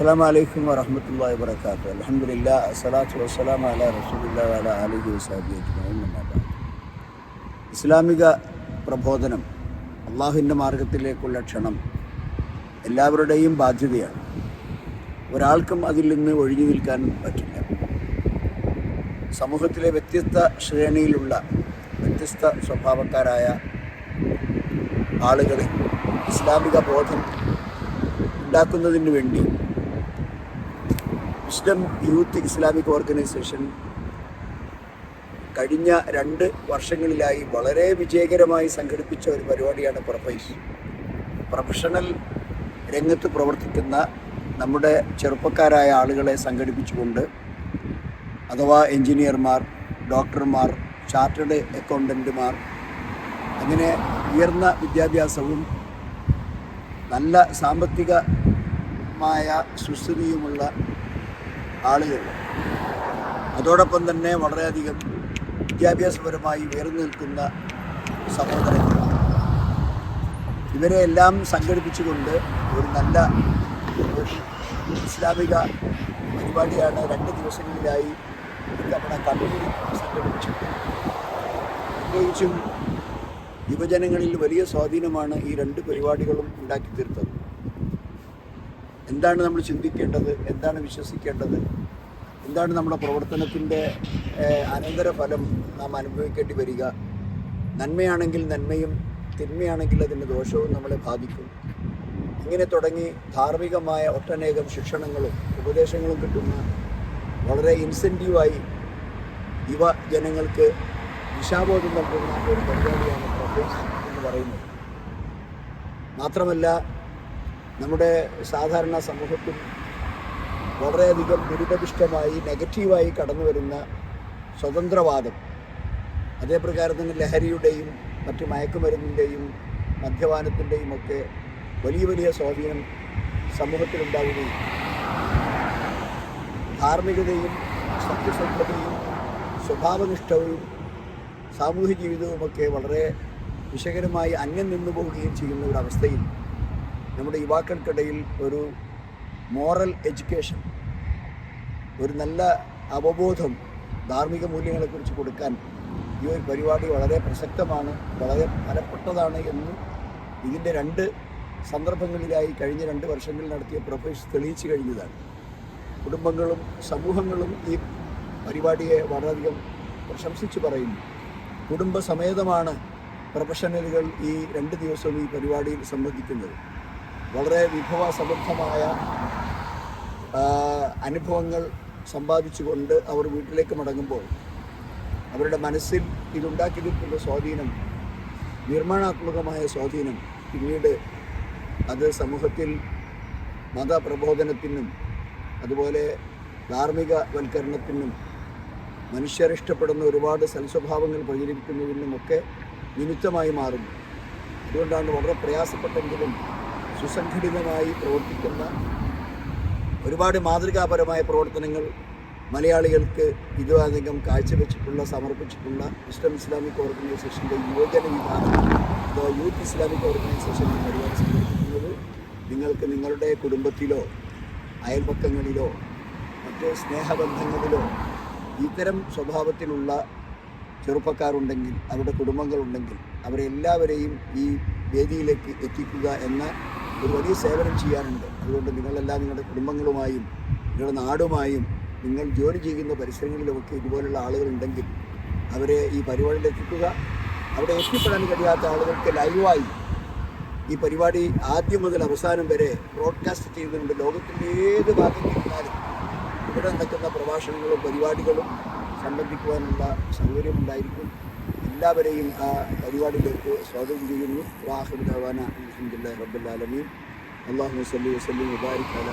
അസ്സാം വലൈക്കും വറഹമത്തല്ലാ വാത്തു അലഹമില്ല അസ്സലാത്തു വസ്സലാം അല റസൂലില്ല അല അലിഹി ഇസ്ലാമിക പ്രബോധനം അള്ളാഹുവിന്റെ മാർഗത്തിലേക്കുള്ള ക്ഷണം എല്ലാവരുടെയും ബാധ്യതയാണ്. ഒരാൾക്കും അതിൽ നിന്ന് ഒഴിഞ്ഞു നിൽക്കാൻ പറ്റില്ല. സമൂഹത്തിലെ വ്യത്യസ്ത ശ്രേണിയിലുള്ള വ്യത്യസ്ത സ്വഭാവക്കാരായ ആളുകളെ ഇസ്ലാമിക ബോധം ഉണ്ടാക്കുന്നതിന് വേണ്ടി വിസ്ഡം യൂത്ത് ഇസ്ലാമിക് ഓർഗനൈസേഷൻ കഴിഞ്ഞ രണ്ട് വർഷങ്ങളിലായി വളരെ വിജയകരമായി സംഘടിപ്പിച്ച ഒരു പരിപാടിയാണ് പ്രൊഫൈസ് പ്രൊഫഷണൽ രംഗത്ത് പ്രവർത്തിക്കുന്ന നമ്മുടെ ചെറുപ്പക്കാരായ ആളുകളെ സംഘടിപ്പിച്ചുകൊണ്ട് അഥവാ എഞ്ചിനീയർമാർ ഡോക്ടർമാർ ചാർട്ടേഡ് അക്കൗണ്ടന്റുമാർ അങ്ങനെ ഉയർന്ന വിദ്യാഭ്യാസവും നല്ല സാമ്പത്തികമായ സുസ്ഥിതിയുമുള്ള ആളുകൾ. അതോടൊപ്പം തന്നെ വളരെയധികം വിദ്യാഭ്യാസപരമായി ഉയർന്നു നിൽക്കുന്ന സഹോദരങ്ങൾ ഇവരെ എല്ലാം സംഘടിപ്പിച്ചുകൊണ്ട് ഒരു നല്ല ഇസ്ലാമിക പരിപാടിയാണ് രണ്ട് ദിവസങ്ങളിലായി നമ്മുടെ കണ്ണൂരിൽ സംഘടിപ്പിച്ചു പ്രത്യേകിച്ചും യുവജനങ്ങളിൽ വലിയ സ്വാധീനമാണ് ഈ രണ്ട് പരിപാടികളും ഉണ്ടാക്കി തീർത്തത് എന്താണ് നമ്മൾ ചിന്തിക്കേണ്ടത്? എന്താണ് വിശ്വസിക്കേണ്ടത്? എന്താണ് നമ്മുടെ പ്രവർത്തനത്തിന്റെ അനന്തരഫലം നാം അനുഭവിക്കേണ്ടി വരിക? നന്മയാണെങ്കിൽ നന്മയും തിന്മയാണെങ്കിൽ അതിന്റെ ദോഷവും നമ്മളെ ബാധിക്കും. ഇങ്ങനെ തുടങ്ങി ധാർമ്മികമായ ഒട്ടനേകം ശിക്ഷണങ്ങളും ഉപദേശങ്ങളും കിട്ടുന്ന വളരെ ഇൻസെന്റീവായി യുവ ജനങ്ങൾക്ക് ദിശാബോധം നൽകുന്ന ഒരു പരിപാടിയാണ് പ്രൊഫൈസ് എന്ന് പറയുന്നത്. മാത്രമല്ല നമ്മുടെ സാധാരണ സമൂഹത്തിൽ വളരെയധികം ദുരിതപിഷ്ടമായി നെഗറ്റീവായി കടന്നു വരുന്ന സ്വതന്ത്രവാദം. അതേപ്രകാരം തന്നെ ലഹരിയുടെയും മറ്റ് മയക്കുമരുന്നിന്റെയും മദ്യപാനത്തിന്റെയും ഒക്കെ വലിയ വലിയ സ്വാധീനം സമൂഹത്തിലുണ്ടാവുകയും ധാർമ്മികതയും സത്യസന്ധതയും സ്വഭാവനിഷ്ഠവും സാമൂഹ്യ ജീവിതവുമൊക്കെ വളരെ വിശകരമായി അന്യം നിന്നു പോവുകയും ചെയ്യുന്ന ഒരു അവസ്ഥയിൽ നമ്മുടെ യുവാക്കൾക്കിടയിൽ ഒരു മോറൽ എഡ്യൂക്കേഷൻ ഒരു നല്ല അവബോധം ധാർമ്മിക മൂല്യങ്ങളെക്കുറിച്ച് കൊടുക്കാൻ ഈ ഒരു പരിപാടി വളരെ പ്രസക്തമാണ് വളരെ ഫലപ്പെട്ടതാണ് എന്ന് ഇതിന്റെ രണ്ട് സന്ദർഭങ്ങളിലായി കഴിഞ്ഞ രണ്ട് വർഷങ്ങളിൽ നടത്തിയ പ്രൊഫഷൻ തെളിയിച്ചു കഴിഞ്ഞതാണ്. കുടുംബങ്ങളും സമൂഹങ്ങളും ഈ പരിപാടിയെ വളരെയധികം പ്രശംസിച്ചു പറയുന്നു. കുടുംബസമേതമാണ് പ്രൊഫഷണലുകൾ ഈ രണ്ട് ദിവസവും ഈ പരിപാടിയിൽ സംബന്ധിക്കുന്നത്. വളരെ വിഭവസമൃദ്ധമായ അനുഭവങ്ങൾ സമ്പാദിച്ചുകൊണ്ട് അവർ വീട്ടിലേക്ക് മടങ്ങുമ്പോൾ അവരുടെ മനസ്സിൽ ഇതുണ്ടാക്കി നിൽക്കുന്ന സ്വാധീനം നിർമ്മാണാത്മകമായ സ്വാധീനം പിന്നീട് അത് സമൂഹത്തിൽ മതപ്രബോധനത്തിനും അതുപോലെ ധാർമ്മിക വൽക്കരണത്തിനും മനുഷ്യരിഷ്ടപ്പെടുന്ന ഒരുപാട് സൽസ്വഭാവങ്ങൾ പ്രചരിപ്പിക്കുന്നതിനുമൊക്കെ നിമിത്തമായി മാറുന്നു. അതുകൊണ്ടാണ് വളരെ പ്രയാസപ്പെട്ടെങ്കിലും സുസംഘടിതമായി പ്രവർത്തിക്കുന്ന ഒരുപാട് മാതൃകാപരമായ പ്രവർത്തനങ്ങൾ മലയാളികൾക്ക് ഇതുവധികം കാഴ്ചവെച്ചിട്ടുള്ള സമർപ്പിച്ചിട്ടുള്ള ഇസ്ലാം ഇസ്ലാമിക് ഓർഗനൈസേഷന്റെ യുവജന വിഭാഗം അഥവാ യൂത്ത് ഇസ്ലാമിക് ഓർഗനൈസേഷൻ പരിപാടി സംഘടിപ്പിക്കുന്നത് നിങ്ങൾക്ക് നിങ്ങളുടെ കുടുംബത്തിലോ അയൽപക്കങ്ങളിലോ മറ്റ് സ്നേഹബന്ധങ്ങളിലോ ഇത്തരം സ്വഭാവത്തിലുള്ള ചെറുപ്പക്കാരുണ്ടെങ്കിൽ അവരുടെ കുടുംബങ്ങളുണ്ടെങ്കിൽ അവരെല്ലാവരെയും ഈ വേദിയിലേക്ക് എത്തിക്കുക എന്ന ഒരു വലിയ സേവനം ചെയ്യാനുണ്ട്. അതുകൊണ്ട് നിങ്ങളെല്ലാം നിങ്ങളുടെ കുടുംബങ്ങളുമായും നിങ്ങളുടെ നാടുമായും നിങ്ങൾ ജോലി ചെയ്യുന്ന പരിസരങ്ങളിലുമൊക്കെ ഇതുപോലുള്ള ആളുകളുണ്ടെങ്കിൽ അവരെ ഈ പരിപാടിയിൽ എത്തിക്കുക. അവിടെ എത്തിപ്പെടാൻ കഴിയാത്ത ആളുകൾക്ക് ലൈവായി ഈ പരിപാടി ആദ്യം മുതൽ അവസാനം വരെ ബ്രോഡ്കാസ്റ്റ് ചെയ്യുന്നുണ്ട് ലോകത്തിന്റെ ഏത് ഭാഗത്തിരുന്നാലും ഇവിടെ നടക്കുന്ന പ്രഭാഷണങ്ങളും പരിപാടികളും സംബന്ധിക്കുവാനുള്ള സൗകര്യമുണ്ടായിരിക്കും. എല്ലാവരെയും ആ പരിപാടിയിലേക്ക് സ്വാഗതം ചെയ്യുന്നു. വാഹിദ് അലഹമുല്ലാ റബ്ബുല്ലാലമീൻ അള്ളാഹു വസ്ലി വസ്ലി മുബാരിക് അല